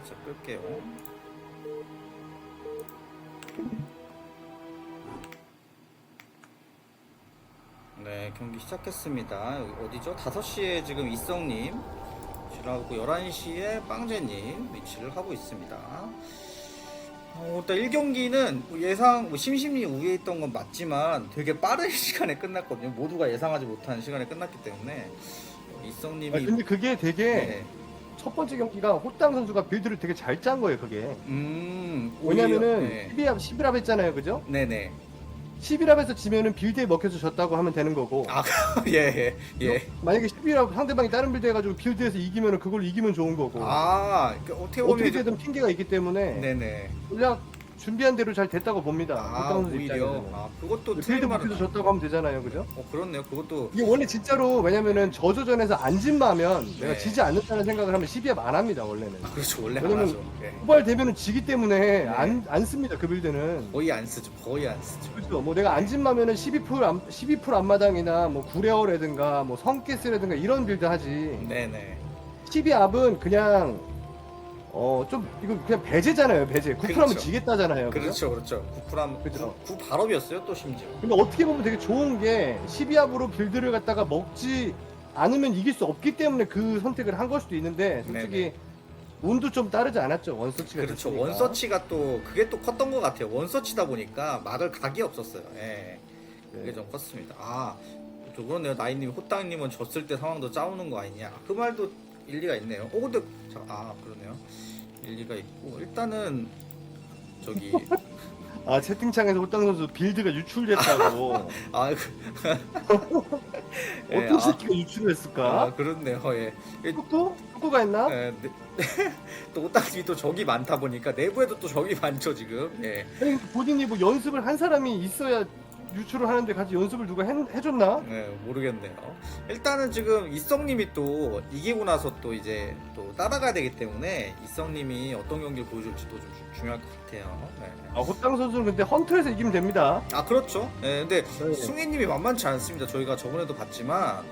살짝 끌게요. 네, 경기 시작했습니다. 여기 어디죠? 5시에 지금 이성님 위치하고 11시에 빵제님 위치를 하고 있습니다. 어, 일단 1경기는 예상, 뭐 심심이 우위에 있던 건 맞지만 되게 빠른 시간에 끝났거든요. 모두가 예상하지 못한 시간에 끝났기 때문에 이성님이 아, 근데 그게 되게 네. 첫 번째 경기가 호땅 선수가 빌드를 되게 잘 짠 거예요, 그게. 음, 오히려- 왜냐면은 네. 12합, 11합 했잖아요, 그죠? 네네. 11합에서 지면은 빌드에 먹혀서 졌다고 하면 되는 거고. 아, 예, 예, 예. 만약에 11합 상대방이 다른 빌드 해가지고 빌드에서 이기면은 그걸 이기면 좋은 거고. 아, 그 어떻게 보면 어떻게 이제- 되든 핑계가 있기 때문에 네네. 전략 준비한 대로 잘 됐다고 봅니다. 아, 선수 오히려. 입장에서는. 아, 그것도 말은 먹혀서 졌다고 하면 되잖아요, 그죠? 어, 그렇네요. 그것도 이게 원래 진짜로 왜냐면은 저조전에서 안 진마면 내가 네. 지지 않는다는 생각을 하면 12합 안 합니다, 원래는. 아, 그렇죠. 원래 안 하죠. 예. 후발 되면은 지기 때문에 네. 안, 안 씁니다, 그 빌드는. 거의 안 쓰죠. 거의 안 쓰죠. 그렇죠. 뭐 내가 안 진마면은 12풀 앞, 12풀 앞마당이나 뭐 구레어라든가 뭐 성게스라든가 이런 빌드 하지. 네네. 12압은 그냥 어 좀 이거 그냥 배제잖아요, 배제. 9풀 하면 그렇죠. 지겠다잖아요. 그죠? 그렇죠, 그렇죠. 구프람, 그죠. 구, 구 발업이었어요. 또 심지어. 근데 어떻게 보면 되게 좋은 게 12압으로 빌드를 갖다가 먹지 않으면 이길 수 없기 때문에 그 선택을 한 걸 수도 있는데 솔직히 네네. 운도 좀 따르지 않았죠 원서치가 그렇죠. 됐으니까. 원서치가 또 그게 또 컸던 것 같아요. 원서치다 보니까 막을 각이 없었어요. 예. 그게 네. 좀 컸습니다. 아, 저 그렇네요. 나이님, 호땅님은 졌을 때 상황도 짜오는 거 아니냐. 그 말도 일리가 있네요. 어, 근데 자, 아 그러네요. 일리가 있고 일단은 저기 아 채팅창에서 호땅 선수 빌드가 유출됐다고 아, 그, 예, 어떤 아, 새끼가 유출을 했을까? 아 그렇네요. 예. 뚜꾸? 뚜꾸가 했나? 예, 네. 또 호땅님이 또 적이 많다 보니까 내부에도 또 적이 많죠 지금. 예. 아니 본인이 뭐 연습을 한 사람이 있어야 유출을 하는데 같이 연습을 누가 해, 해줬나? 네, 모르겠네요. 일단은 지금 이성님이 또 이기고 나서 또 이제 또 따라가야 되기 때문에 이성님이 어떤 경기를 보여줄지도 좀 주- 중요할 것 같아요. 네. 아 호땅 선수는 근데 헌터에서 이기면 됩니다. 아 그렇죠. 네, 근데 네. 숭이님이 만만치 않습니다. 저희가 저번에도 봤지만,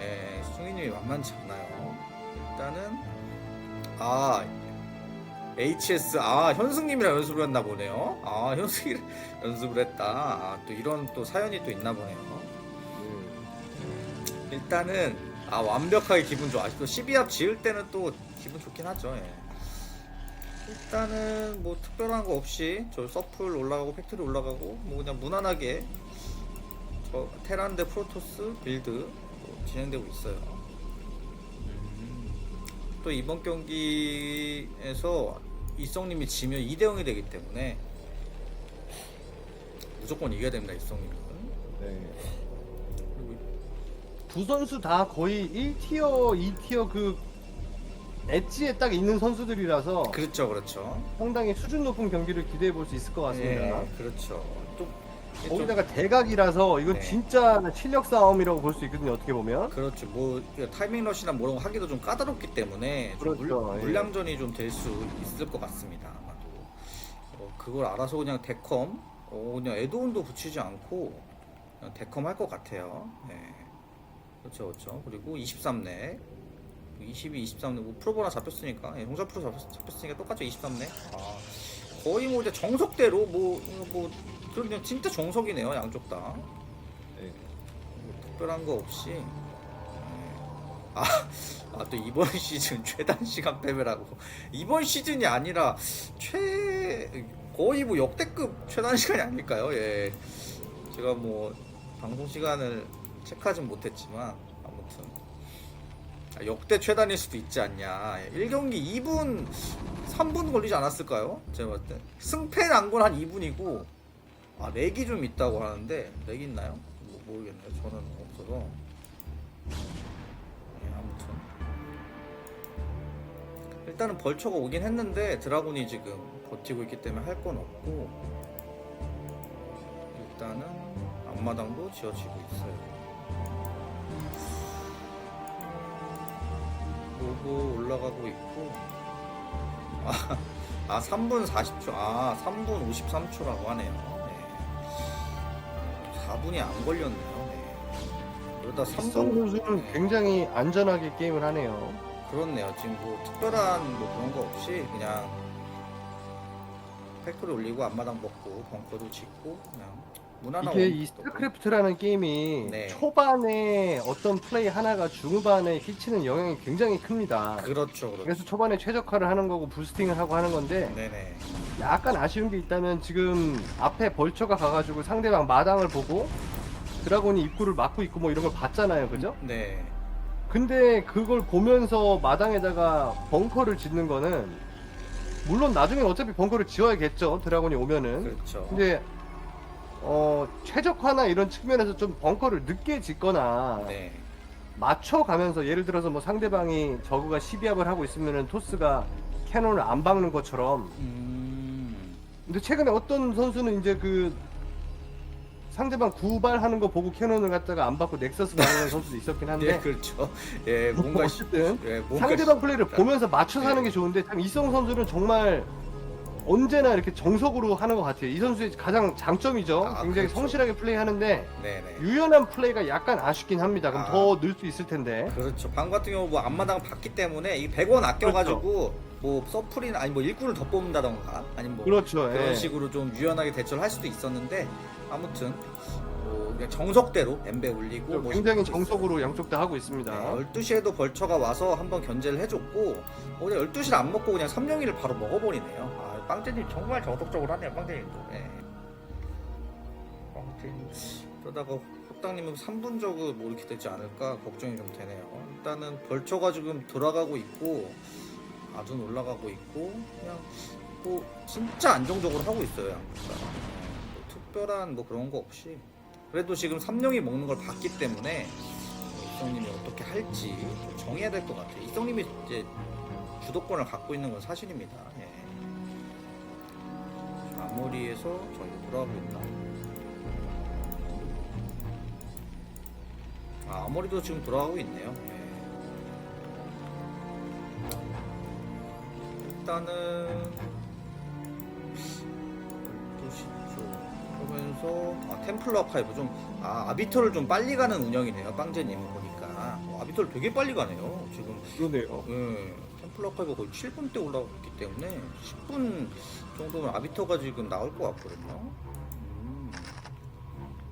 예, 숭이님이 만만치 않아요. 일단은 아 HS 아 현승님이랑 연습을 했나 보네요. 아 현승이 연습을 했다. 아, 또 이런 또 사연이 또 있나 보네요. 일단은 아 완벽하게 기분 좋아. 아직도 12합 지을 때는 또 기분 좋긴 하죠. 예. 일단은 뭐 특별한 거 없이 저 서플 올라가고 팩토리 올라가고 뭐 그냥 무난하게 저 테란 대 프로토스 빌드 뭐 진행되고 있어요. 음. 또 이번 경기에서 이성님이 지면 2대 0이 되기 때문에 무조건 이겨야 됩니다 이성님은. 네. 그리고 두 선수 다 거의 1티어, 2티어 그 엣지에 딱 있는 선수들이라서 그렇죠 그렇죠. 상당히 수준 높은 경기를 기대해 볼 수 있을 것 같습니다. 예, 그렇죠. 또 이게 좀- 거기다가 대각이라서 이건 네. 진짜 실력 싸움이라고 볼 수 있거든요. 어떻게 보면. 그렇죠. 뭐 타이밍 러시나 거 하기도 좀 까다롭기 때문에 좀 그렇죠. 물, 예. 물량전이 좀 될 수 있을 것 같습니다. 아마도 어, 그걸 알아서 그냥 데컴 어, 그냥 에드온도 붙이지 않고 그냥 데컴 할 것 같아요. 네. 그렇죠, 그렇죠. 그리고 23넥 22, 23넥 뭐 프로보나 잡혔으니까 예, 홍자 프로 잡혔, 잡혔 으니까 똑같죠 23넥. 아, 거의 뭐 이제 정석대로 뭐뭐 그냥 진짜 정석이네요 양쪽 다. 네. 뭐 특별한 거 없이 네. 아, 아, 또 이번 시즌 최단 시간 패배라고 이번 시즌이 아니라 최 거의 뭐 역대급 최단 시간이 아닐까요? 예, 제가 뭐 방송 시간을 체크하진 못했지만 아무튼 아, 역대 최단일 수도 있지 않냐. 1경기 2분 3분 걸리지 않았을까요? 제가 봤을 때 승패 난건 한 2분이고 아 렉이 좀 있다고 하는데 렉 있나요? 뭐, 모르겠네요. 저는 없어서. 예, 아무튼 일단은 벌처가 오긴 했는데 드라군이 지금 버티고 있기 때문에 할 건 없고 일단은 앞마당도 지어지고 있어요. 로고 올라가고 있고 아, 아 3분 40초 아 3분 53초라고 하네요. 네. 4분이 안 걸렸네요. 네. 그러다 이성 3분 선수는 굉장히 안전하게 게임을 하네요. 그렇네요. 지금 뭐 특별한 뭐 그런 거 없이 그냥 팩토리 올리고 앞마당 먹고 벙커도 짓고 그냥 무난한 이게 원- 이 스타크래프트라는 게임이 네. 초반에 어떤 플레이 하나가 중후반에 끼치는 영향이 굉장히 큽니다. 그렇죠, 그렇죠. 그래서 초반에 최적화를 하는 거고 부스팅을 하고 하는 건데 네네. 약간 아쉬운 게 있다면 지금 앞에 벌처가 가가지고 상대방 마당을 보고 드라곤이 입구를 막고 있고 뭐 이런 걸 봤잖아요, 그죠? 네. 근데 그걸 보면서 마당에다가 벙커를 짓는 거는 물론 나중엔 어차피 벙커를 지어야겠죠, 드라곤이 오면은. 그렇죠. 근데 어 최적화나 이런 측면에서 좀 벙커를 늦게 짓거나 네. 맞춰가면서 예를 들어서 뭐 상대방이 저그가 12합을 하고 있으면은 토스가 캐논을 안 박는 것처럼 음. 근데 최근에 어떤 선수는 이제 그 상대방 구발하는 거 보고 캐논을 갖다가 안 받고 넥서스 박는 선수도 있었긴 예, 한데 그렇죠. 예, 뭐 뭔가 어쨌든 예, 뭔가 상대방 플레이를 보면서 맞춰서 네. 하는 게 좋은데 참 이성 선수는 정말 언제나 이렇게 정석으로 하는 것 같아요. 이 선수의 가장 장점이죠. 아, 굉장히 그렇죠. 성실하게 플레이하는데 네네. 유연한 플레이가 약간 아쉽긴 합니다. 그럼 아. 더 늘 수 있을 텐데. 그렇죠. 방 같은 경우 뭐 앞마당 받기 때문에 이 100원 아껴가지고 그렇죠. 뭐 서플이나 아니 뭐 일꾼을 더 뽑는다던가 아니면 뭐 그렇죠. 그런 예. 식으로 좀 유연하게 대처를 할 수도 있었는데 아무튼 뭐 그냥 정석대로 엠베 올리고 뭐 굉장히 정석으로 양쪽 다 하고 있습니다. 네, 12시에도 벌처가 와서 한번 견제를 해줬고 어, 그냥 12시를 안 먹고 그냥 3명이를 바로 먹어버리네요. 아, 빵제님 정말 정석적으로 하네요. 빵제님도. 예. 빵제님 그러다가 호땅님은 3분 저그 뭐 이렇게 되지 않을까 걱정이 좀 되네요. 일단은 벌처가 지금 돌아가고 있고 아둔 올라가고 있고 그냥 뭐 진짜 안정적으로 하고 있어요. 예, 뭐 특별한 뭐 그런 거 없이 그래도 지금 3명이 먹는 걸 봤기 때문에 이성님이 어떻게 할지 좀 정해야 될 것 같아요. 이성님이 이제 주도권을 갖고 있는 건 사실입니다. 예. 아무리에서 저희 돌아가고 있나? 아, 아무리도 지금 돌아가고 있네요. 일단은 12시 쪽 보면서 아, 템플러 아카이브 좀 아, 아비터를 좀 빨리 가는 운영이네요. 빵제님은 보니까 어, 아비터를 되게 빨리 가네요. 지금 그러네요. 예, 템플러 아카이브가 거의 7분 때 올라왔기 때문에 10분 정도면 아비터가 지금 나올 것 같거든요. 음,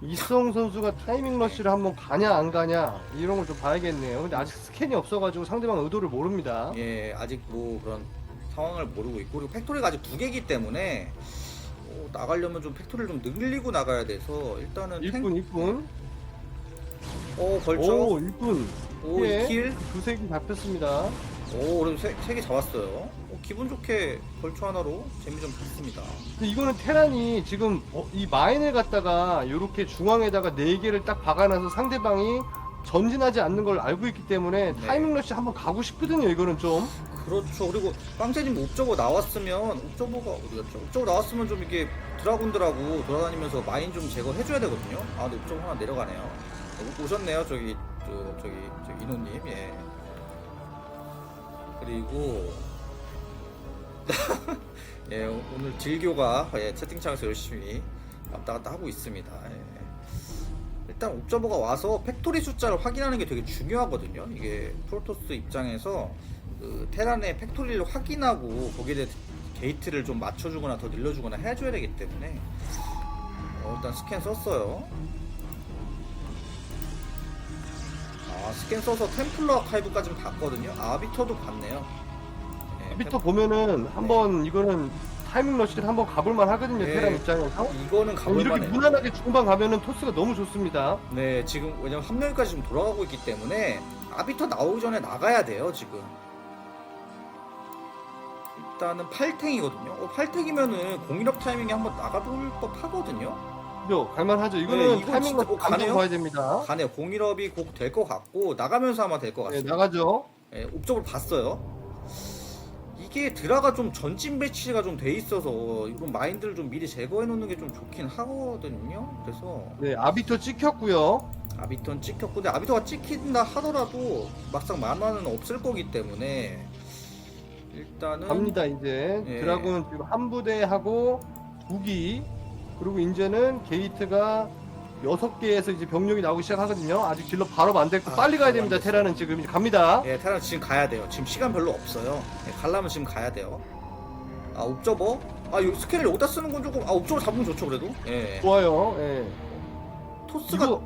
이성 선수가 타이밍 러쉬를 한번 가냐 안 가냐 이런 걸 좀 봐야겠네요. 근데 아직 스캔이 없어가지고 상대방 의도를 모릅니다. 예, 아직 뭐 그런 상황을 모르고 있고 그리고 팩토리가 아직 두 개기 때문에 어, 나가려면 좀 팩토리를 좀 늘리고 나가야 돼서 일단은 탱- 일꾼 일꾼. 어 벌써 오 일꾼. 오, 예. 킬 두세 개 잡혔습니다. 오, 세, 세개 잡았어요. 어, 기분 좋게 벌초 하나로 재미 좀 봤습니다. 근데 이거는 테란이 지금 어, 이 마인을 갖다가 이렇게 중앙에다가 네 개를 딱 박아놔서 상대방이 전진하지 않는 걸 알고 있기 때문에 네. 타이밍 러쉬 한번 가고 싶거든요. 이거는 좀. 그렇죠. 그리고 빵제님 옵저버 나왔으면 옵저버가 어디 갔죠? 옵저버 나왔으면 좀 이렇게 드라군들하고 돌아다니면서 마인 좀 제거해줘야 되거든요. 아, 근데 옵저버 하나 내려가네요. 어, 오셨네요, 저기 저, 저기 저 이노님. 예. 그리고 예 오늘 딜교가 예, 채팅창에서 열심히 왔다 갔다 하고 있습니다. 예. 일단 옵저버가 와서 팩토리 숫자를 확인하는 게 되게 중요하거든요. 이게 프로토스 입장에서 그 테란의 팩토리를 확인하고 거기에 대해 게이트를 좀 맞춰주거나 더 늘려주거나 해줘야 되기 때문에 어, 일단 스캔 썼어요. 아 스캔 써서 템플러 아카이브까지는 봤거든요. 아비터도 봤네요. 네, 비터 보면은 한번 이거는 타이밍 러쉬를 한번 가볼만 하거든요. 네. 테란 입장에서. 템- 이거는 이렇게 가볼만해요. 무난하게 중반 가면은 토스가 너무 좋습니다. 네, 지금 왜냐면 한 명까지 지금 돌아가고 있기 때문에 아비터 나오기 전에 나가야 돼요, 지금. 일단은 8탱이거든요. 어, 8탱이면은 공이력 타이밍에 한번 나가볼 법 하거든요. 그죠? 갈만하죠. 네, 이거는 이거 타이밍 진짜 감정 가네요? 봐야 됩니다. 간에 공일업이 곧 될 것 같고 나가면서 아마 될 것 네, 같습니다. 나가죠. 예, 옵적으로 봤어요. 이게 드라가 좀 전진 배치가 좀 돼 있어서 이런 마인드를 좀 미리 제거해 놓는 게 좀 좋긴 하거든요. 그래서 네, 아비터 찍혔고요. 아비터는 찍혔고 근데 아비터가 찍힌다 하더라도 막상 만화는 없을 거기 때문에 일단은 갑니다 이제 예. 드라군 지금 한 부대 하고 두기 그리고 이제는 게이트가 여섯 개에서 이제 병력이 나오기 시작하거든요. 아직 질러 바로 안 됐고 아, 빨리 가야 바로 됩니다. 안 됐어요. 테라는 지금 이제 갑니다. 예, 테란 지금 가야 돼요. 지금 시간 별로 없어요. 예, 가려면 지금 가야 돼요. 아, 옵저버? 아, 이 스캔을 여기다 쓰는 건 조금, 아, 옵저버 잡으면 좋죠, 그래도? 예. 좋아요. 예. 토스가 이거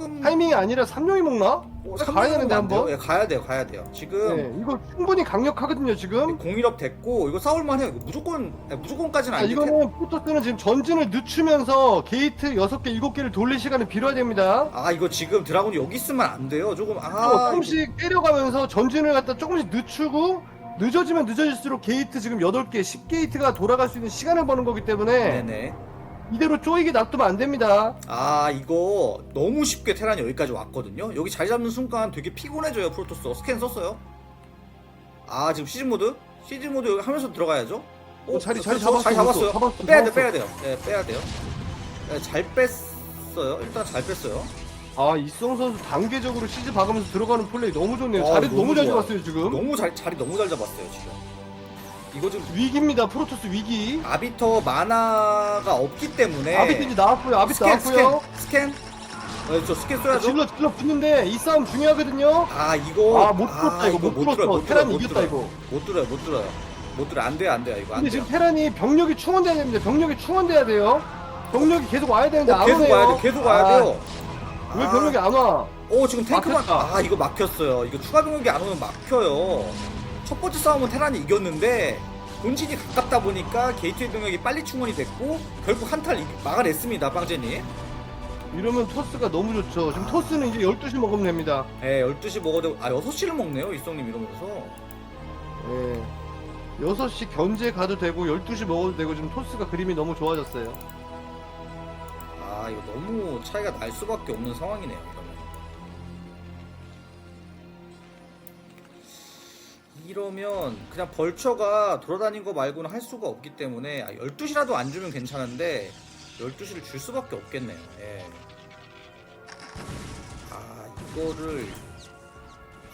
조금. 타이밍이 아니라 삼룡이 먹나? 어, 가야 되는데 안 돼요? 한번. 예, 가야 돼요, 가야 돼요. 지금. 네, 이거 충분히 강력하거든요 지금. 공일업 됐고 이거 싸울만 해요. 이거 무조건 아니, 무조건까지는 아, 아니고 이거는 프로토스는 지금 전진을 늦추면서 게이트 6개, 7개를 돌릴 시간을 빌어야 됩니다. 아 이거 지금 드라군이 여기 있으면 안 돼요. 조금 아 조금씩 때려가면서 전진을 갖다 조금씩 늦추고 늦어지면 늦어질수록 게이트 지금 8개, 10게이트가 돌아갈 수 있는 시간을 버는 거기 이거- 때문에 네네. 이대로 쪼이게 놔두면 안 됩니다. 아 이거 너무 쉽게 테란이 여기까지 왔거든요. 여기 자리 잡는 순간 되게 피곤해져요 프로토스. 스캔 썼어요. 아 지금 시즌 모드? 시즌 모드 여기 하면서 들어가야죠. 어, 자리- 자리. 잘 잡았어, 잡았어요. 잡았어, 빼야 돼 잡았어. 빼야 돼요. 네 빼야 돼요. 네, 잘 뺐어요. 일단 잘 뺐어요. 아, 이성 선수 단계적으로 시즈 박으면서 들어가는 플레이 너무 좋네요. 어, 자리 너무 너무 잘 좋아요. 잡았어요, 지금. 너무 잘 자리 너무 잘 잡았어요 지금. 이거 지금 위기입니다, 프로토스 위기. 아비터 마나가 없기 때문에 아비트 이제 나왔고요, 아비트 스캔 나왔고요. 스캔 스캔 어, 저 스캔 써야죠 질러, 질러 붙는데 이 싸움 중요하거든요. 아 이거 아, 못 뚫었다, 이거 못. 못 테란이 이겼다. 이거. 못 뚫어요 못 뚫어요 못 뚫어요 안 돼요 안 돼요 이거 안 근데 돼요 지금 테란이 병력이 충원돼야 됩니다. 병력이 충원돼야 돼요. 병력이 계속 와야 되는데 어, 안 계속 오네요. 와야 돼 계속 와야 아, 돼요 왜 아, 병력이 안 와? 어 지금 탱크만 막혔다. 아 이거 막혔어요 이거 추가 병력이 안 오면 막혀요 첫 번째 싸움은 테란이 이겼는데 본진이 가깝다 보니까 게이트웨이 병력이 빨리 충원이 됐고 결국 한탈 막아냈습니다 빵제님 이러면 토스가 너무 좋죠. 지금 토스는 이제 12시 먹으면 됩니다. 예 12시 먹어도 아 6시를 먹네요 이성님 이러면서 예. 6시 견제 가도 되고 12시 먹어도 되고 지금 토스가 그림이 너무 좋아졌어요. 아 이거 너무 차이가 날 수밖에 없는 상황이네요 이러면 이러면 그냥 벌처가 돌아다닌 거 말고는 할 수가 없기 때문에 아, 12시라도 안 주면 괜찮은데 12시를 줄 수밖에 없겠네요. 예. 아 이거를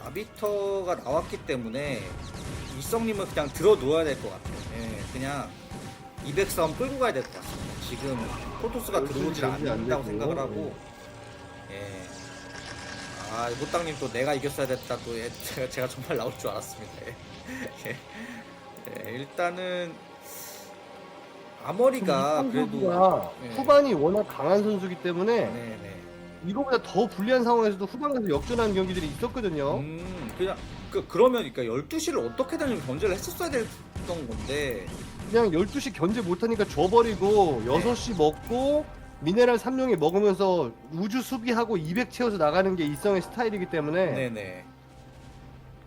아비터가 나왔기 때문에 이성님은 그냥 들어 놓아야 될 것 같아요. 예, 그냥 200싸움 끌고 가야 될 것 같습니다. 지금 포토스가 들어오질 않는다고. 생각을 하고. 예. 아 모땅님 또 내가 이겼어야 됐다 또 예, 제가, 제가 정말 나올 줄 알았습니다 예. 예. 예, 일단은 아머리가 그래도 선수가 예. 후반이 워낙 강한 선수기 때문에 네 네 이거보다 더 불리한 상황에서도 후반 가서 역전하는 경기들이 있었거든요. 음 그냥 그 그러면 그러니까 12시를 어떻게든 좀 견제를 했었어야 됐던 건데 그냥 12시 견제 못하니까 줘버리고 네. 6시 먹고 미네랄 3용에 먹으면서 우주 수비하고 200 채워서 나가는 게 이성의 스타일이기 때문에 네네.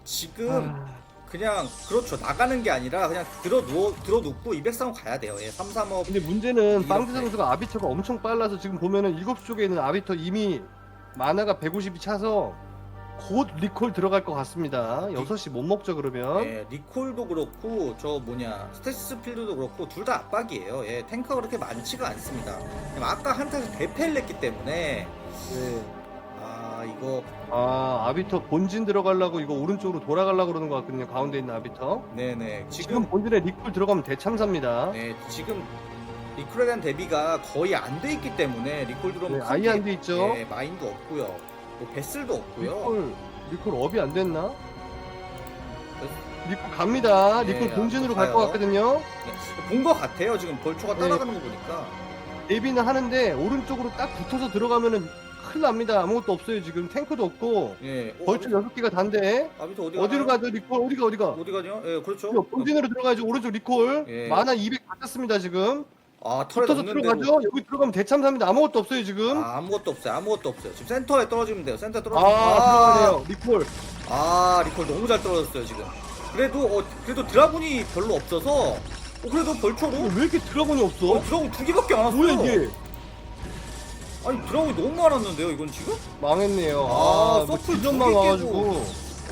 지금 아, 그냥 그렇죠. 나가는 게 아니라 그냥 들어 누워 들어 눕고 200싸움 가야 돼요. 예 3, 3업 근데 문제는 이렇게. 빵드 선수가 아비터가 엄청 빨라서 지금 보면은 7시 쪽에 있는 아비터 이미 마나가 150이 차서 곧 리콜 들어갈 것 같습니다. 6시 못 먹죠 그러면. 예, 리콜도 그렇고 저 뭐냐 스테시스 필드도 그렇고 둘 다 압박이에요. 예, 탱크가 그렇게 많지가 않습니다. 아까 한타에서 대패를 냈기 때문에 네. 아 이거 아 아비터 본진 들어가려고 이거 오른쪽으로 돌아가려고 그러는 것 같거든요. 가운데 있는 아비터. 네네 지금 지금 본진에 리콜 들어가면 대참사입니다. 네, 지금 리콜에 대한 대비가 거의 안 돼 있기 때문에 리콜 들어오면 네, 큰 아예 게- 안돼 있죠. 예, 마인도 없고요. 뭐 베슬도 없고요. 리콜 리콜 업이 안 됐나? 리콜 갑니다. 네, 리콜 본진으로 가요. 갈것 같거든요. 본 것 같아요. 지금 벌초가 네. 따라가는 거 보니까. 대비는 하는데 오른쪽으로 딱 붙어서 들어가면은 큰일 납니다. 아무것도 없어요 지금 탱크도 없고 예. 어, 벌초 여섯 개가 단데 아비터 어디 어디로? 가죠 리콜 어디가 어디가 어디 가죠? 예, 그렇죠. 본진으로 들어가야죠 오른쪽 리콜 예. 만화 200 받았습니다 지금 아, 털에 붙어서 넣는 대로. 들어가죠 여기 들어가면 대참사입니다 아무것도 없어요 지금 아, 아무것도 없어요. 아무것도 없어요. 지금 센터에 떨어지면 돼요. 센터에 아, 떨어지면 들어가네요 리콜 아, 리콜 너무 잘 떨어졌어요, 지금. 그래도 어, 그래도 드라군이 별로 없어서 어, 그래도 벌초로 어, 왜 이렇게 드라곤이 없어? 어, 드라군 두 개밖에 안 왔어요. 뭐야 이게 아니, 드라군이 너무 많았는데요, 이건 지금? 망했네요 아, 아, 뭐 서플 지점만 두개 와가지고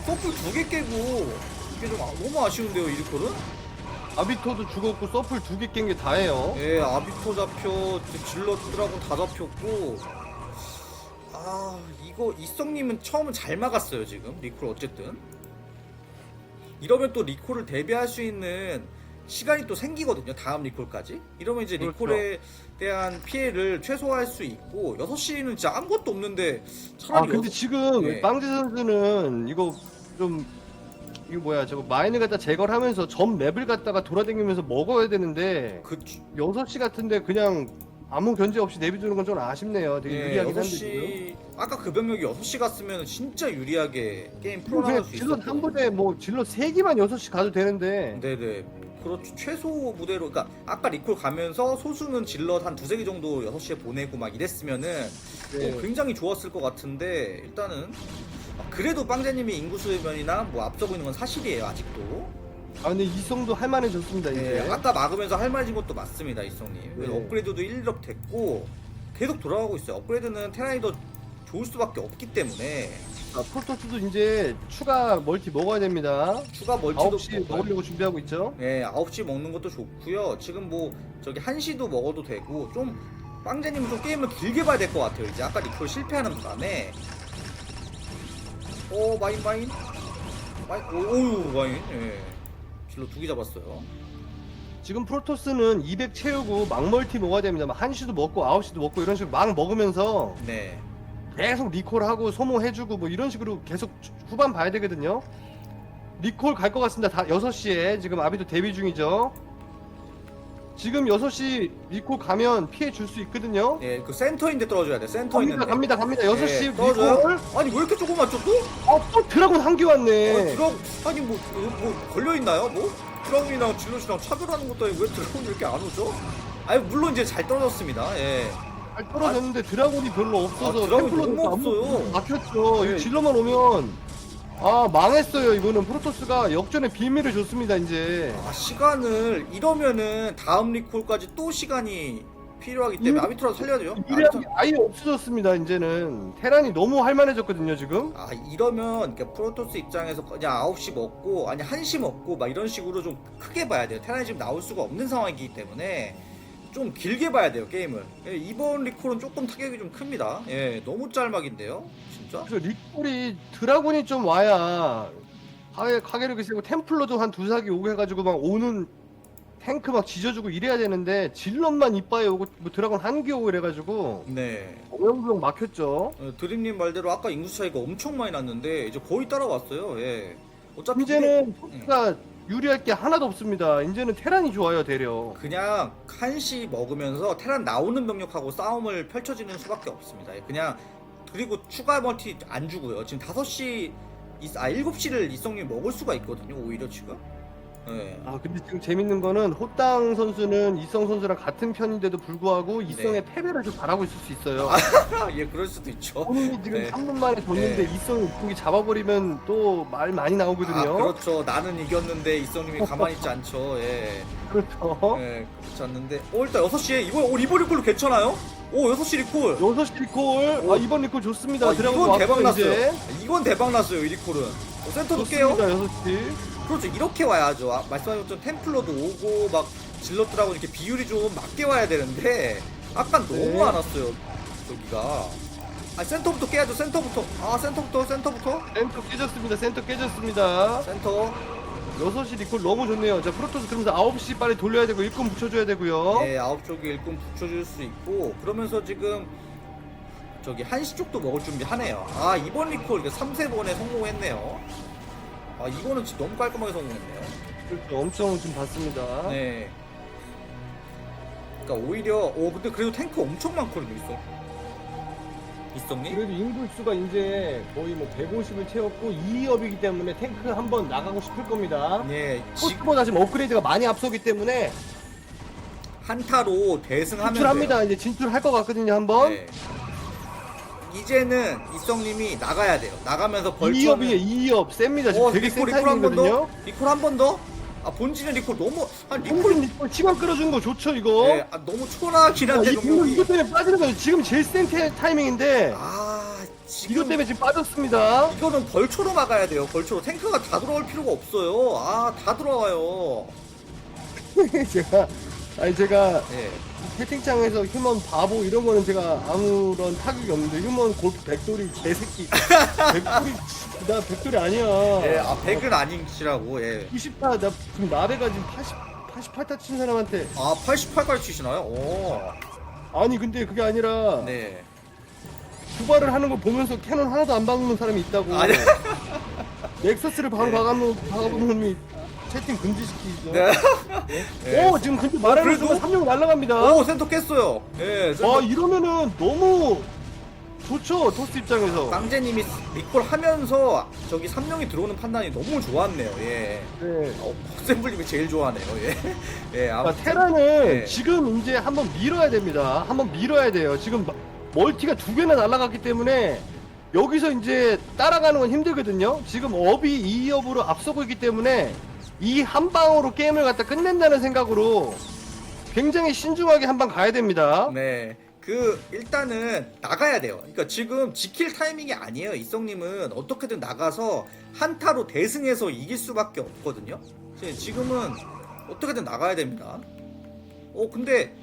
서플 두 개 깨고 이게 좀 아- 너무 아쉬운데요, 이 리콜은? 아비토도 죽었고 서플 두 개 깬 게 다예요 예, 아비토 잡혀, 질러 드라군 다 잡혔고 아, 이거 이성님은 처음은 잘 막았어요, 지금. 리콜 어쨌든. 이러면 또 리콜을 대비할 수 있는 시간이 또 생기거든요. 다음 리콜까지. 이러면 이제 그렇죠. 리콜에 대한 피해를 최소화할 수 있고 6시는 진짜 아무것도 없는데 아 차라리 근데 여섯- 지금 네. 빵지 선수는 이거 좀 이거 뭐야 저거 마인을 갖다 제거를 하면서 전 맵을 갖다가 돌아다니면서 먹어야 되는데 그 6시 같은데 그냥 아무 견제 없이 내비두는 건 좀 아쉽네요 되게 예, 유리하긴 한데 6시 아까 그 병력이 6시 갔으면 진짜 유리하게 게임 지금 풀어나갈 그냥 수 질럿 있었거든요. 한 부대 뭐 질럿 3기만 6시 가도 되는데 네네. 그렇죠. 최소 무대로, 그러니까 아까 리콜 가면서 소수는 질럿 한 두세 개 정도 6시에 보내고 막 이랬으면은 네. 어, 굉장히 좋았을 것 같은데 일단은 아, 그래도 빵제님이 인구 수면이나 뭐 앞서고 있는 건 사실이에요 아직도. 아 근데 이성도 할만해졌습니다 네, 이제 아까 막으면서 할 말진 것도 맞습니다 이성님. 네. 업그레이드도 1업 됐고 계속 돌아가고 있어요. 업그레이드는 테란이 더 좋을 수밖에 없기 때문에 아, 프로토스도 이제 추가 멀티 먹어야 됩니다 추가 멀티도 9시 먹어요. 먹으려고 준비하고 있죠 네, 9시 먹는 것도 좋고요. 지금 뭐 저기 1시도 먹어도 되고 좀 빵제님은 좀 게임을 길게 봐야 될 것 같아요. 이제 아까 리콜 실패하는 바람에 오 마인 마인 마인 오우 마인 예. 질러 두개 잡았어요. 지금 프로토스는 200 채우고 막 멀티 먹어야 됩니다 막 1시도 먹고 9시도 먹고 이런 식으로 막 먹으면서 네. 계속 리콜하고 소모해주고 뭐 이런 식으로 계속 후반 봐야 되거든요. 리콜 갈 것 같습니다. 다 6시에 지금 아비도 데뷔 중이죠. 지금 6시 리콜 가면 피해 줄 수 있거든요. 예, 그 센터인데 떨어져야 돼. 센터 갑니다, 있는데. 갑니다, 갑니다. 6시 예, 리콜. 떨어져요? 아니 왜 이렇게 조금 맞죠 또? 어, 또 드라곤 한개 왔네. 어, 드라고 아니 뭐, 뭐 걸려 있나요? 뭐 드라곤이랑 질럿이랑 차별하는 것도 아니고 왜 드라곤이 이렇게 안 오죠? 아니 물론 이제 잘 떨어졌습니다. 예. 잘 떨어졌는데 드라곤이 별로 없어서 아, 템플러도 너무 없어요. 막혔죠. 예. 이거 질러만 오면 아 망했어요. 이거는 프로토스가 역전의 비밀을 줬습니다. 이제. 아, 시간을 이러면은 다음 리콜까지 또 시간이 필요하기 때문에 이- 아비트라도 살려야 돼요. 미래함이 아비트라- 아예 없어졌습니다. 이제는 테란이 너무 할만해졌거든요. 지금. 아 이러면 그러니까 프로토스 입장에서 그냥 9시 먹고 아니 1시 먹고 막 이런 식으로 좀 크게 봐야 돼요. 테란이 지금 나올 수가 없는 상황이기 때문에 좀 길게 봐야 돼요 게임을. 예, 이번 리콜은 조금 타격이 좀 큽니다. 예, 너무 짤막인데요, 진짜. 그래서 리콜이 드라곤이 좀 와야 가게, 가게력이 세고 템플러도 한 두 사기 오고 해가지고 막 오는 탱크 막 지져주고 이래야 되는데 질럿만 이빠에 오고 뭐 드라곤 한개 오고 이래가지고 네. 어영부영 막혔죠. 어, 드림님 말대로 아까 인구 차이가 엄청 많이 났는데 이제 거의 따라왔어요. 예. 어차피 이제는 토스가 유리할 게 하나도 없습니다. 이제는 테란이 좋아요 대려. 그냥 한시 먹으면서 테란 나오는 병력하고 싸움을 펼쳐지는 수밖에 없습니다. 그냥 그리고 추가 멀티 안 주고요. 지금 5시 아 7시를 이성님 먹을 수가 있거든요. 오히려 지금. 예. 아 근데 지금 재밌는 거는 호땅 선수는 이성 선수랑 같은 편인데도 불구하고 이성의 패배를 좀 바라고 있을 수 있어요. 아, 예, 그럴 수도 있죠. 본인이 지금 네. 3분 만에 졌는데 네. 이성이 공기 잡아버리면 또 말 많이 나오거든요. 아, 그렇죠. 나는 이겼는데 이성님이 가만히 있지 않죠. 예. 그렇죠. 예, 그렇지 않는데. 어, 일단 6시에 이번 오 리버 리콜로 괜찮아요? 오, 6시 리콜. 6시 리콜. 오. 아, 이번 리콜 좋습니다. 아, 이건 대박 왔어요, 났어요. 이제. 이건 대박 났어요, 이 리콜은. 어, 센터도 깨요. 좋습니다, 6시. 그렇죠. 이렇게 와야죠. 아, 말씀하신 것처럼 템플러도 오고 막 질럿들하고 이렇게 비율이 좀 맞게 와야 되는데 아까 너무 네. 안 왔어요. 저기가. 아 센터부터 깨야죠. 센터부터. 아 센터부터 센터부터. 센터 깨졌습니다. 센터 깨졌습니다. 센터. 6시 리콜 너무 좋네요. 자, 프로토스 그러면서 9시 빨리 돌려야 되고 일꾼 붙여줘야 되고요. 네, 아홉 쪽에 일꾼 붙여줄 수 있고 그러면서 지금 저기 한시 쪽도 먹을 준비하네요. 아 이번 리콜 3세 번에 성공했네요. 아 이거는 진짜 너무 깔끔하게 성공했네요. 그렇죠. 엄청 좀 봤습니다. 네. 그러니까 오히려 오 근데 그래도 탱크 엄청 많거든요, 있어. 있었니? 그래도 인구 수가 이제 거의 뭐 150을 채웠고 2업이기 때문에 탱크 한번 나가고 싶을 겁니다. 예, 지, 포스보다 지금 업그레이드가 많이 앞서기 때문에 한타로 대승하면 진출합니다. 이제 진출할 것 같거든요, 한번. 네. 이제는 이성님이 나가야 돼요. 나가면서 2업이에요, 벌처는 2업. 셉니다. 지금 어, 되게 센 리콜 리콜 한번 타이밍이거든요. 더? 리콜 한 번 더? 아 본진의 리콜 너무 아 리콜 리콜 시간 끌어주는 거 좋죠, 이거. 예, 아, 너무 초라하긴 아, 한데 이 공군 이것 때문에 빠지는 거예요. 지금 제일 센 태- 타이밍인데 아 지금 이것 때문에 지금 빠졌습니다. 이거는 벌초로 막아야 돼요. 벌초로 탱크가 다 들어올 필요가 없어요. 아 다 들어와요. 제가 아니 제가 예. 채팅창에서 휴먼 바보 이런 거는 제가 아무런 타격이 없는데 휴먼 골프 백돌이 개새끼 백돌이 나 백돌이 아니야 예, 아 백은 아니시라고 예. 90타 나 지금 나베가 지금 80 88타 친 사람한테 아 88까지 치시나요? 오. 아니 근데 그게 아니라 네. 두발을 하는 걸 보면서 캐논 하나도 안 박는 사람이 있다고. 아니. 넥서스를 바로 네. 박아놓은 박아본 놈이 채팅 금지시키죠. 네. 네. 오 지금 근데 말하는 그래도- 순간 3명 날라갑니다. 오 센터 깼어요. 예. 센터 아 이러면은 너무 좋죠 토스 입장에서. 빵제님이 리콜 하면서 저기 3명이 들어오는 판단이 너무 좋았네요. 예. 네. 어, 샘블님이 제일 좋아하네요. 예. 예. 자, 아무튼 테라는 네. 지금 이제 한번 밀어야 됩니다. 한번 밀어야 돼요. 지금 마- 멀티가 두 개나 날아갔기 때문에 여기서 이제 따라가는 건 힘들거든요. 지금 업이 2업으로 앞서고 있기 때문에 이 한 방으로 게임을 갖다 끝낸다는 생각으로 굉장히 신중하게 한 방 가야 됩니다. 네. 그 일단은 나가야 돼요. 그러니까 지금 지킬 타이밍이 아니에요. 이성님은 어떻게든 나가서 한타로 대승해서 이길 수밖에 없거든요. 지금은 어떻게든 나가야 됩니다. 어 근데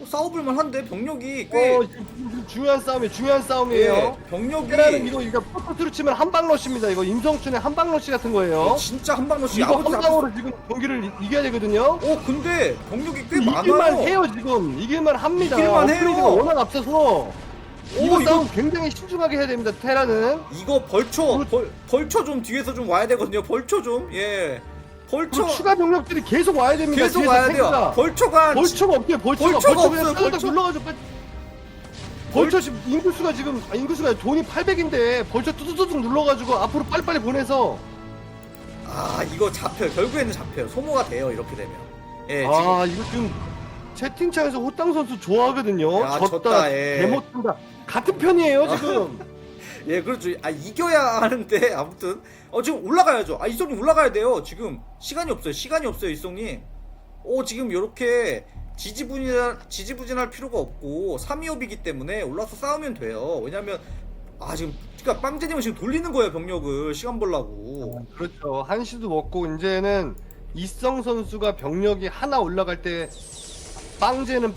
어, 싸워볼만 한데 병력이 꽤 어, 지금 중요한 싸움이에요. 중요한 싸움이에요. 예, 병력이 테라는 이거 이거 포토트로 치면 한방 러시입니다. 이거 임성춘의 한방 러시 같은 거예요. 진짜 한 방씩 이거 아무도 한 방으로 지금 경기를 이- 이겨야 되거든요. 어 근데 병력이 꽤 이길만 많아요. 해요 지금 이길만 합니다. 이길만 해요. 업그레이드가 워낙 앞서서 오, 이거 이거- 싸움 굉장히 신중하게 해야 됩니다. 테라는 이거 벌초 그리고- 벌, 벌초 좀 뒤에서 좀 와야 되거든요. 벌초 좀 예. 벌초 그리고 추가 병력들이 계속 와야 됩니다. 계속 뒤에서 와야 돼요. 탱크가. 벌초가 벌초가 없대요. 벌초가 벌초가 벌초 없어요, 따닥 벌초. 눌러가지고 끝. 벌초 지금 인구수가 지금 아, 인구수가 돈이 800인데 벌초 뚜두두둑 눌러가지고 앞으로 빨리빨리 보내서 아 이거 잡혀요. 결국에는 잡혀요. 소모가 돼요. 이렇게 되면. 예, 아 이거 지금 채팅창에서 호땅 선수 좋아하거든요. 야, 졌다, 졌다, 예. 개못한다. 같은 편이에요 지금. 예, 그렇죠. 아 이겨야 하는데 아무튼 어 지금 올라가야죠. 아 이성님 올라가야 돼요. 지금 시간이 없어요. 시간이 없어요, 이성님. 오 지금 이렇게 지지부진할 지지부진할 필요가 없고 3위업이기 때문에 올라서 싸우면 돼요. 왜냐면 아 지금 그러니까 빵제님은 지금 돌리는 거예요 병력을 시간 벌라고. 그렇죠. 한시도 먹고 이제는 이성 선수가 병력이 하나 올라갈 때 빵제는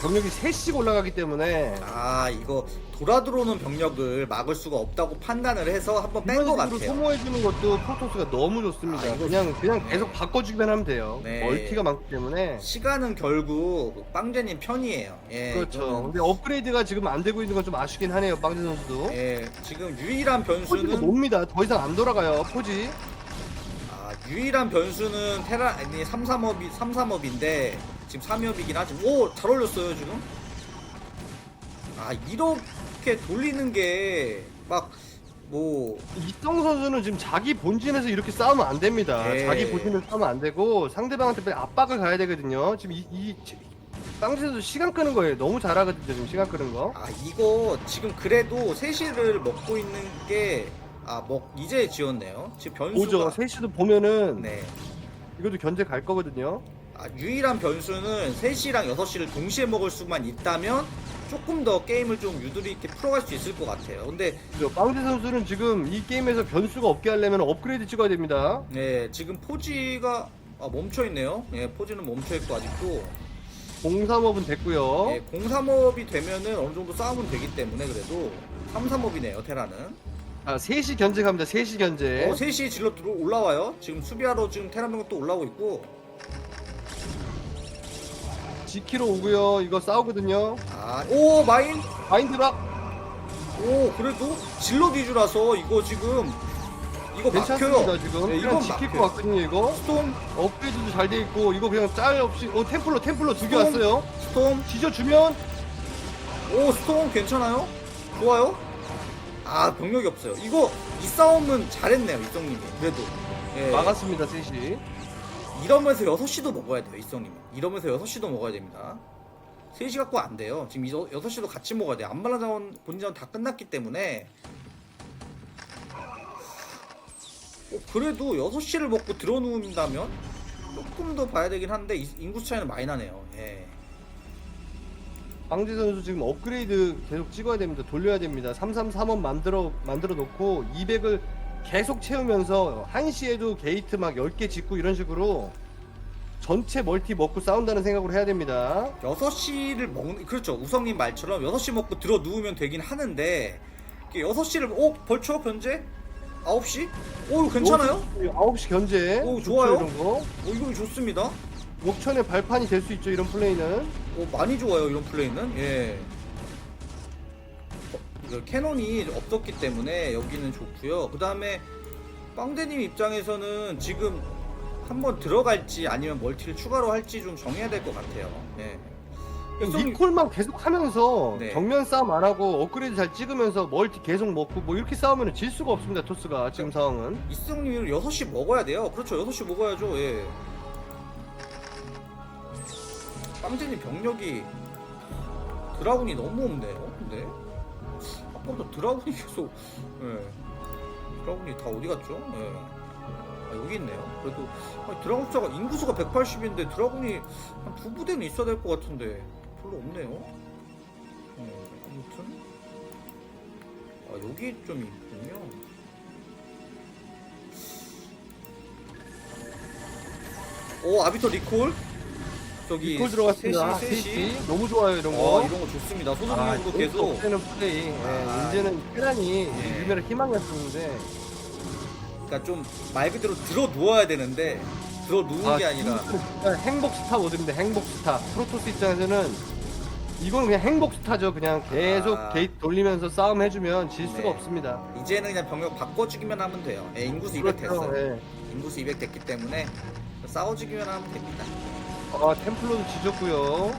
병력이 셋씩 올라가기 때문에 아 이거 돌아 들어오는 병력을 막을 수가 없다고 판단을 해서 한번 뺀 이런 것 식으로 같아요. 소모해주는 것도 프로토스가 너무 좋습니다. 아, 이거- 그냥 그냥 네. 계속 바꿔주기만 하면 돼요. 네. 멀티가 많기 때문에. 시간은 결국 빵제님 편이에요. 예, 그렇죠. 이거는 근데 업그레이드가 지금 안 되고 있는 건 좀 아쉽긴 하네요, 빵제 선수도. 예, 지금 유일한 포지가 변수는 놉니다. 더 이상 안 돌아가요, 포지. 아, 유일한 변수는 테라 아니 3, 3업이 3, 3업인데 지금 3업이긴 하지만 오, 잘 올렸어요, 지금. 아, 이렇게 돌리는 게막뭐 이성 선수는 지금 자기 본진에서 이렇게 싸우면 안 됩니다. 네. 자기 본진에서 싸우면 안 되고 상대방한테 빨리 압박을 가야 되거든요. 지금 이, 이 빵제 선수 시간 끄는 거예요. 너무 잘하거든요, 지금 시간 끄는 거. 아, 이거 지금 그래도 세시를 먹고 있는 게 아, 먹 이제 지었네요. 지금 변수가 오죠. 셋이도 보면은 네. 이것도 견제 갈 거거든요. 아, 유일한 변수는 3시랑 6시를 동시에 먹을 수만 있다면 조금 더 게임을 좀 유두리 있게 풀어갈 수 있을 것 같아요. 근데. 빵제 선수는 지금 이 게임에서 변수가 없게 하려면 업그레이드 찍어야 됩니다. 네, 지금 포지가 아, 멈춰 있네요. 예, 포지는 멈춰 있고 아직도 03업은 됐고요. 예, 03업이 되면은 어느 정도 싸움은 되기 때문에 그래도 33업이네요, 테라는. 아, 3시 견제 갑니다. 3시 견제. 어, 3시 질러 들어 올라와요. 지금 수비하러 지금 테라 병력 또 올라오고 있고. 지키러 오고요. 이거 싸우거든요. 아, 오, 마인. 마인드락 오, 그래도 질러 위주라서 이거 지금 이거 괜찮습니다 막혀요. 지금. 네, 그냥 이건 지킬 막혀요. 것 같거든요 이거. 스톰, 업그레이드도 잘 돼 있고 이거 그냥 짤 없이 어 템플러 템플러 두 개 스톰. 왔어요. 스톰. 지져주면 오 스톰 괜찮아요? 좋아요? 아 병력이 없어요. 이거 이 싸움은 잘했네요 이성님이 그래도 예, 막았습니다 셋이. 이러면서 6시도 먹어야 돼요 이성님이 이러면서 6시도 먹어야 됩니다 3시 갖고 안 돼요 지금 6시도 같이 먹어야 돼요 안발라 자원 본전 다 끝났기 때문에 어, 그래도 6시를 먹고 들어놓는다면 조금 더 봐야 되긴 한데 이- 인구 차이는 많이 나네요 예. 방지 선수 지금 업그레이드 계속 찍어야 됩니다. 돌려야 됩니다. 333원 만들어 만들어 놓고 200을 계속 채우면서 1시에도 게이트 막 10개 짓고 이런 식으로 전체 멀티 먹고 싸운다는 생각으로 해야 됩니다. 6시를 먹는 그렇죠. 우성님 말처럼 6시 먹고 들어 누우면 되긴 하는데 6시를 오 벌초 변제? 9시? 오 괜찮아요? 9시 견제. 오, 좋아요. 이런 거. 오 이거 좋습니다. 역천의 발판이 될 수 있죠 이런 플레이는. 오, 많이 좋아요 이런 플레이는. 예 어, 이거 캐논이 없었기 때문에 여기는 좋고요. 그 다음에 빵대님 입장에서는 지금 한번 들어갈지 아니면 멀티를 추가로 할지 좀 정해야 될 것 같아요. 예 이성님- 니콜만 계속 하면서 네. 정면 싸움 안 하고 업그레이드 잘 찍으면서 멀티 계속 먹고 뭐 이렇게 싸우면 질 수가 없습니다 토스가 지금 상황은. 이성님이 6시 먹어야 돼요. 그렇죠. 6시 먹어야죠. 예. 빵대님 병력이 드라군이 너무 없네요. 근데 아까부터 드라군이 계속 예 드라군이 다 어디 갔죠? 예. 아, 여기 있네요. 그래도 아니, 드라군 숫자가 인구수가 180인데 드라군이 한 두 부대는 있어야 될 것 같은데 별로 없네요. 어, 아무튼 아 여기 좀 있군요. 오 아비터 리콜 저기 니콜 들어갔습니다 3시, 3시. 3시 너무 좋아요 이런 거 어 이런 거 좋습니다. 아, 소속력도 계속 없애는 플레이 예, 아. 이제는 테란이 예. 유명한 희망이었었는데 그러니까 좀 말 그대로 들어 누워야 되는데 들어 누운 게 아니라 진짜 행복 스타 모드입니다 행복 스타 프로토스 입장에서는 이건 그냥 행복 스타죠 그냥 계속 아. 게이트 돌리면서 싸움 해주면 질 수가 네. 없습니다 이제는 그냥 병력 바꿔 주기만 하면 돼요. 예, 인구수 200 됐어요. 예. 인구수 200 됐기 때문에 싸워 주기만 하면 됩니다. 아 템플러도 지졌고요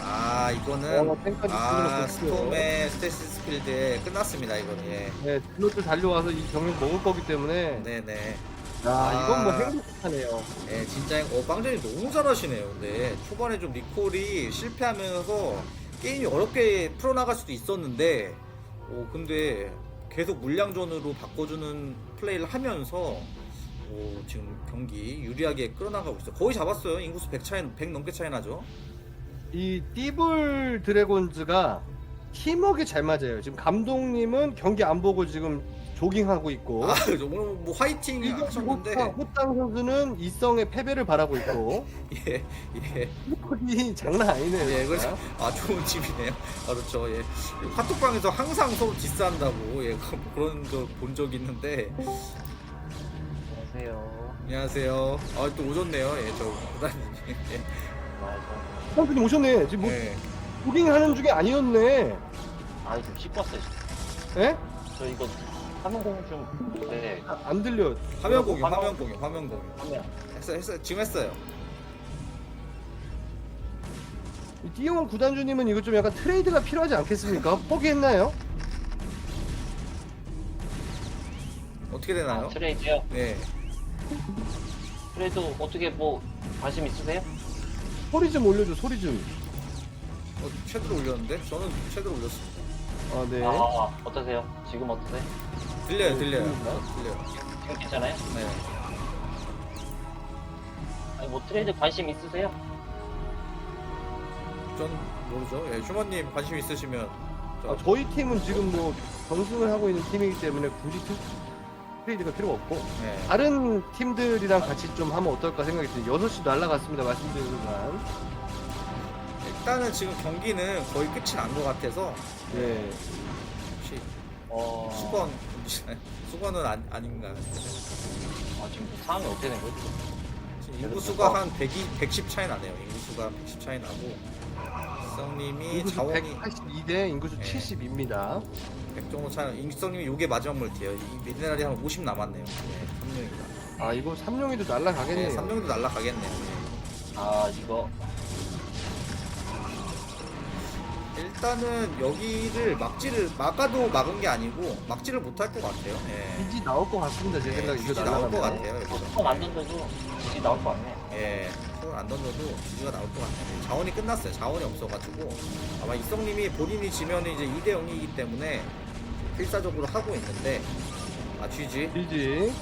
아 이거는 어, 탱까지 아. 스톰의 스테시스 필드에 끝났습니다. 이거는 예. 네, 딜러들 달려와서 이 병력 먹을 거기 때문에 네네. 아, 이건 뭐 아. 행복하네요. 예, 진짜 어 빵전이 너무 잘하시네요. 근데 초반에 좀 리콜이 실패하면서 게임이 어렵게 풀어나갈 수도 있었는데, 오 근데 계속 물량전으로 바꿔주는 플레이를 하면서 오 지금 경기 유리하게 끌어나가고 있어요. 거의 잡았어요. 인구수 100 차이 100 넘게 차이 나죠. 이 띠블 드래곤즈가 팀워크 잘 맞아요. 지금 감독님은 경기 안 보고 지금 조깅하고 있고 아 오늘 뭐 화이팅 하셨는데 호땅 선수는 이성의 패배를 바라고 있고 예 예. 팀워크이 장난 아니네요. 예. 그래서 아 좋은 집이네요. 아 그렇죠. 예. 카톡방에서 항상 서로 디스한다고 예 그런 거 본 적 있는데 안녕하세요. 안녕하세요. 아 또 오셨네요. 예, 저 부단님. 예. 맞아. 선수님 오셨네. 지금 뭐 예. 조깅 하는 중에 아니었네. 아, 지금 씻고 왔어요. 예? 저 이거 화면 공유 좀, 네, 아, 안 들려. 화면 공유, 화면- 공유, 화면 공유. 화면. 했어요, 했어요. 지금 했어요. 이 띠용 구단주님은 이거 좀 약간 트레이드가 필요하지 않겠습니까? 포기했나요? 어떻게 아, 되나요? 트레이드요? 네. 트레이드 어떻게 뭐, 관심 있으세요? 소리 좀 올려줘. 소리 좀. 어, 섀도우 올렸는데? 저는 섀도우 올렸습니다. 아 네. 아, 어떠세요? 지금 어떠세요? 들려요, 네, 들려요. 들려요. 지금 괜찮아요? 네. 아니, 뭐 트레이드 관심 있으세요? 전 모르죠. 예, 휴먼님 관심 있으시면 저, 아, 저희 팀은 지금 뭐 전승을 하고 있는 팀이기 때문에 굳이 트- 트레이드가 필요 없고 네. 다른 팀들이랑 같이 좀 하면 어떨까 생각이 드는데 6시 날라갔습니다 말씀드린 순간 일단은 지금 경기는 거의 끝이 난 것 같아서 네. 혹시 어, 수건 수건은 아, 아닌가. 아, 지금 상황이 어떻게 된 거지? 지금 인구수가 한 100, 110 차이 나네요. 인구수가 110 차이 나고 성님이 인구수 자원이 182대 인구수 네. 70입니다 100 정도 차이. 인성님이 요게 마지막 물티예요. 이 미네랄이 한 50 남았네요. 네, 3명이다. 아 이거 3용이도 네, 날라가겠네요 3명도 날라가겠네요. 아, 이거, 일단은 여기를 막지를 막아도 막은 게 아니고 막지를 못할 것 같아요. 예. 이지 나올 것 같습니다 제 네, 생각에 이거 지지 나올 것 날라가면 같아요. 여기서. 손안 던져도 이게 나올 거 같네. 예, 안 던져도 지지가 나올 것 같아요. 자원이 끝났어요. 자원이 없어가지고 아마 이성님이 본인이 지면 이제 2대 0이기 때문에 필사적으로 하고 있는데 아 GG 네.